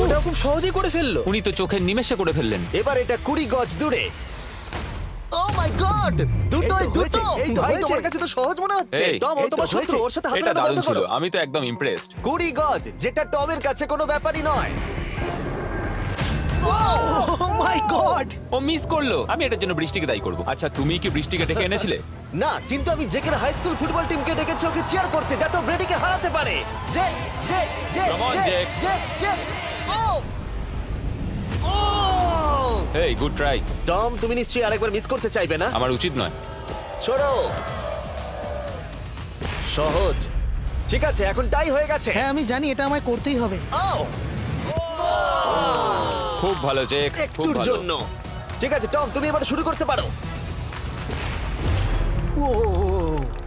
ওটা খুব সহজেই করে ফেলল। উনি তো চোখের নিমেষে করে ফেললেন। এবার এটা কুড়ি গজ দূরে। ও মাই গড দুটোই দুটো হয়েছে, এই তো ভাই তোমার কাছে তো সহজ মনে হচ্ছে। এই, টম ও এই তো তোমার শত্রু হয়েছে। ওর সাথে হাত এটা মেলানো দারুণ বন্ধ ছিল করো আমি তো একদম ইমপ্রেসড কুড়ি গজ যেটা টমের কাছে কোনো ব্যাপারই নয়। ও মাই গড ও মিস করল। আমি এটার জন্য বৃষ্টিকে দায়ী করব। আচ্ছা তুমি কি বৃষ্টিকে ডেকে এনেছিলে? না কিন্তু আমি জেকের হাই স্কুল ফুটবল টিমকে ডেকেছি ওকে চিয়ার করতে যাতে ব্রেডিকে হারাতে পারে। Come on, Jake. Oh oh hey good try Tom তুমি নিশ্চয়ই আরেকবার মিস করতে চাইবে না? আমার উচিত নয়। ছোড়ো সহজ। ঠিক আছে এখন টাই হয়ে গেছে। হ্যাঁ আমি জানি এটা আমায় করতেই হবে। ও খুব ভালো জেক খুব একটুর ভালো। জন্য। ঠিক আছে টম তুমি এবার শুরু করতে পারো। ও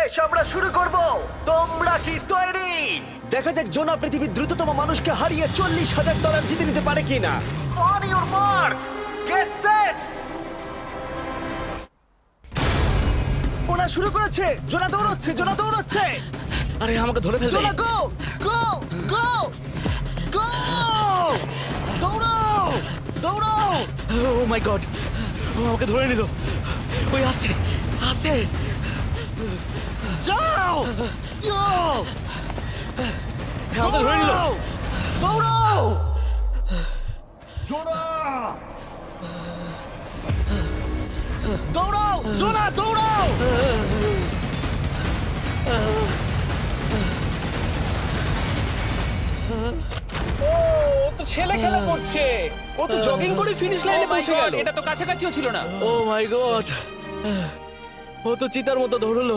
বেশ আমরা শুরু করব। তোমরা কি তৈরি? দেখা যাক জোনা পৃথিবীর দ্রুততম মানুষকে হারিয়ে চল্লিশ হাজার ডলার জিতে নিতে পারে কিনা। On your mark get set ওরা শুরু করেছে। জোনা দৌড়চ্ছে জোনা দৌড়চ্ছে। আরে আমাকে ধরে ফেলবে। জোনা গো গো গো গো দৌড়াও দৌড়াও ও মাই গড ও আমাকে ধরে নিল। ওই আসছে। আসছে। যাও oh, ও তো ছেলে খেলা করছে। ও তো জগিং করে ফিনিশ লাইনে পৌঁছে গেল। এটা তো কাছাকাছিও ছিল না। ও মাই গড ও তো চিতার মতো ধরলো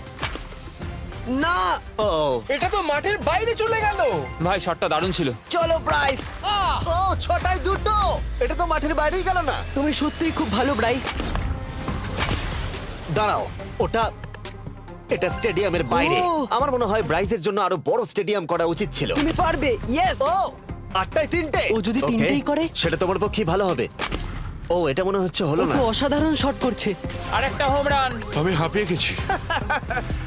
না! ও এটা তো মাঠের বাইরে চলে গেল। ভাই শটটা দারুণ ছিল। চলো ব্রাইস ও ছটায় দুটো। এটা তো মাঠের বাইরেই গেল না। তুমি সত্যিই খুব ভালো ব্রাইস দাঁড়াও ওটা এটা স্টেডিয়ামের বাইরে। ও। আমার মনে হয় ব্রাইজের জন্য আরও বড় স্টেডিয়াম করা উচিত ছিল। তুমি পারবে ইয়েস ও আটটায় তিনটে। ও যদি Okay, তিনটেই করে? সেটা তোমার পক্ষে ভালো হবে। ও এটা মনে হচ্ছে হলো না। তো অসাধারণ শট করছে। আর একটা হোম রান আমি হাঁপিয়ে গেছি।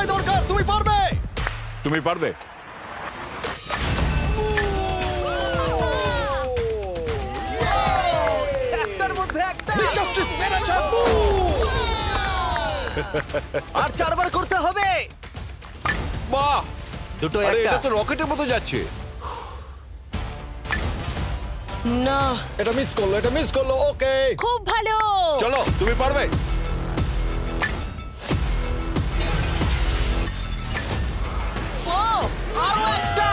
পাঁচটাই দরকার তুমি পারবে? তুমি পারবে। একটার মধ্যে একটা। জাস্টিস মেরেছে আর চারবার করতে হবে। বাহ! দুটো আরে একটা। এটা তো রকেটের মতো যাচ্ছে। না। এটা মিস করল এটা মিস করল ওকে খুব ভালো। চলো তুমি পারবে। আরও একটা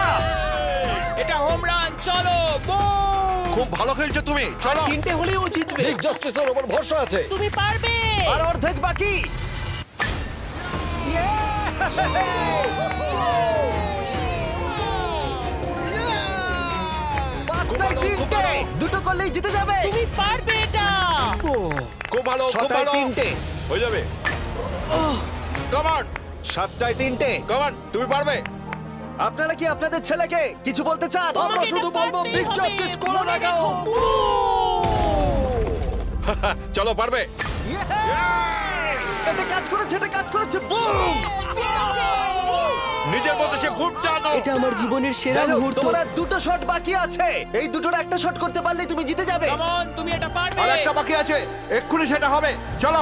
এটা হোম রান চলো boom! খুব ভালো খেলছো তুমি চলো। তিনটে হলেও ও জিতবে। বিগ জাস্টিসের উপর ভরসা আছে। তুমি পারবে! আর অর্ধেক বাকি। পাঁচটায় তিনটে। দুটো করলেই জিতে যাবে। তুমি পারবে এটা। খুব ভালো খুব ছটায় ভালো। তিনটে। হয়ে যাবে। কমান সাতটায় তিনটে। কমান তুমি পারবে। আপনারা কি আপনাদের ছেলেকে কিছু বলতে চান? আমরা শুধু বলব বিগ জাস্টিস দেখাও রেখো। চলো পারবে? এটা কাজ করেছে এটা কাজ করেছে। বুম নিজের মধ্যে সে খুব টানো এটা আমার জীবনের সেরা মুহূর্ত। তোমার দুটো শট বাকি আছে। এই দুটোর একটা শট করতে পারলেই তুমি জিতে যাবে। On, তুমি এটা পারবে। আর একটা বাকি আছে। এক্ষুনি সেটা হবে। চলো।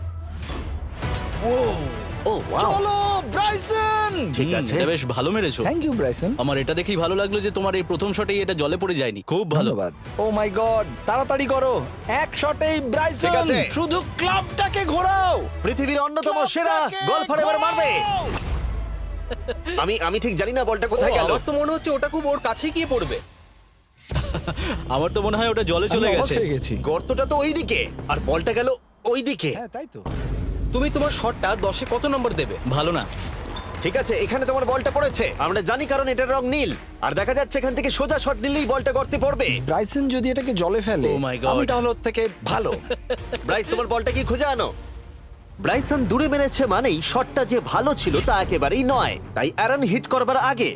ও ওয়াও চলো ব্রাইসন! ঠিক আছে। এটা বেশ ভালো মেরেছো। Thank you Bryson. আমার এটা দেখেই ভালো লাগল যে তোমার এই প্রথম শটেই এটা জলে পড়ে যায়নি। খুব ভালো। ধন্যবাদ। ও মাই গড তাড়াতাড়ি করো। এক শটেই ব্রাইসন আছে। শুধু ক্লাবটাকে ঘোরাও। পৃথিবীর অন্যতম সেরা গলফার এবার মারবে। আমি আমি ঠিক জানি না বলটা কোথায় গেল। আমার তো মনে হচ্ছে ওটা খুব ওর কাছে গিয়ে পড়বে। আমার তো মনে হয় ওটা জলে চলে গেছে। গেছি। গর্তটা তো ওইদিকে আর বলটা গেল ওইদিকে। হ্যাঁ তাই তো। তুমি তোমার শটটা দশে কত নম্বর দেবে? ভালো না। ঠিক আছে এখানে তোমার বলটা পড়েছে। আমরা জানি কারণ এটার রং নীল। আর দেখা যাচ্ছে এখান থেকে সোজা শট নিলেই বলটা গর্তে পড়বে। ব্রাইসন যদি এটাকে জলে ফেলে Oh my God. আমি তাহলে ওর থেকে ভালো। ব্রাইস তোমার বলটা কি খুঁজে আনো? ব্রাইসন দূরে মেরেছে মানেই শটটা যে ভালো ছিল তা একেবারেই নয়। তাই অ্যারন হিট করবার আগে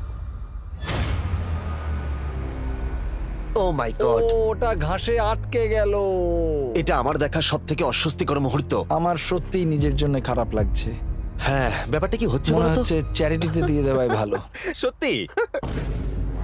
ও মাই গড ওটা ঘাসে আটকে গেল। এটা আমার দেখা সব থেকে অস্বস্তিকর মুহূর্ত। আমার সত্যিই নিজের জন্য খারাপ লাগছে। হ্যাঁ ব্যাপারটা কি হচ্ছে মনে বলো তো? হচ্ছে চ্যারিটিতে দিয়ে দেওয়াই ভালো। সত্যি?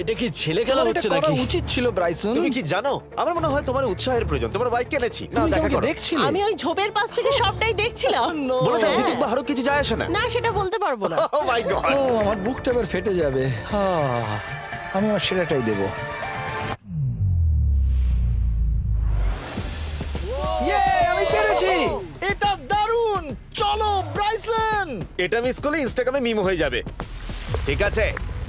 এটা কি ছেলে খেলা এটা হচ্ছে করা নাকি? উচিত ছিল ব্রাইসন? তুমি কি জানো? আমার মনে হয় তোমার উৎসাহের প্রয়োজন। তোমার বাইক কিনেছি না তুমি কি দেখা আমাকে করো। দেখছিলে? আমি ওই ঝোপের পাশ থেকে সবটাই দেখছিলাম। বলে দাও। জিতুক বা কিছু যায় আসে না। না সেটা বলতে পারব না। ও মাই গড ও আমার বুকটা এবার ফেটে যাবে। আহ, আমি আমার সেরাটাই দেব। আমি পেরেছি এটা দারুণ! চলো ব্রাইসন! এটা মিস করলে ইনস্টাগ্রামে মিম হয়ে যাবে। ঠিক আছে।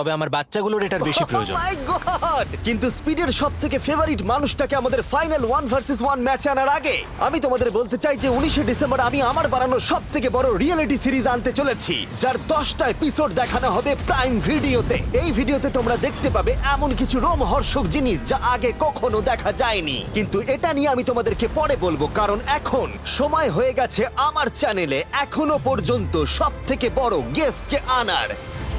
তবে আমার বাচ্চাগুলোর এটার বেশি প্রয়োজন Oh my God! কিন্তু স্পিডের সব থেকে ফেভারিট মানুষটাকে আমাদের ফাইনাল ওয়ান ভার্সেস ওয়ান ম্যাচে আনার আগে আমি তোমাদের বলতে চাই যে উনিশে ডিসেম্বর আমি আমার বানানো সব থেকে বড় রিয়েলিটি সিরিজ আনতে চলেছি যার দশটা এপিসোড দেখানো হবে প্রাইম ভিডিওতে এই ভিডিওতে তোমরা দেখতে পাবে এমন কিছু রোমহর্ষক জিনিস যা আগে কখনো দেখা যায়নি। কিন্তু এটা নিয়ে আমি তোমাদেরকে পরে বলব কারণ এখন সময় হয়ে গেছে আমার চ্যানেলে এখনও পর্যন্ত সব থেকে বড় গেস্টকে আনার।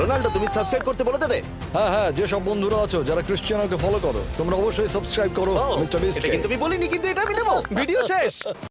রোনাল্ডো তুমি সাবস্ক্রাইব করতে বলে দেবে? হ্যাঁ হ্যাঁ যে সব বন্ধুরা আছো যারা ক্রিশ্চিয়ানোকে ফলো করো তোমরা অবশ্যই সাবস্ক্রাইব করো ও, মিস্টার বিস্ট এটা কিন্তু আমি বলিনি কিন্তু এটা আমি নেব। ভিডিও শেষ।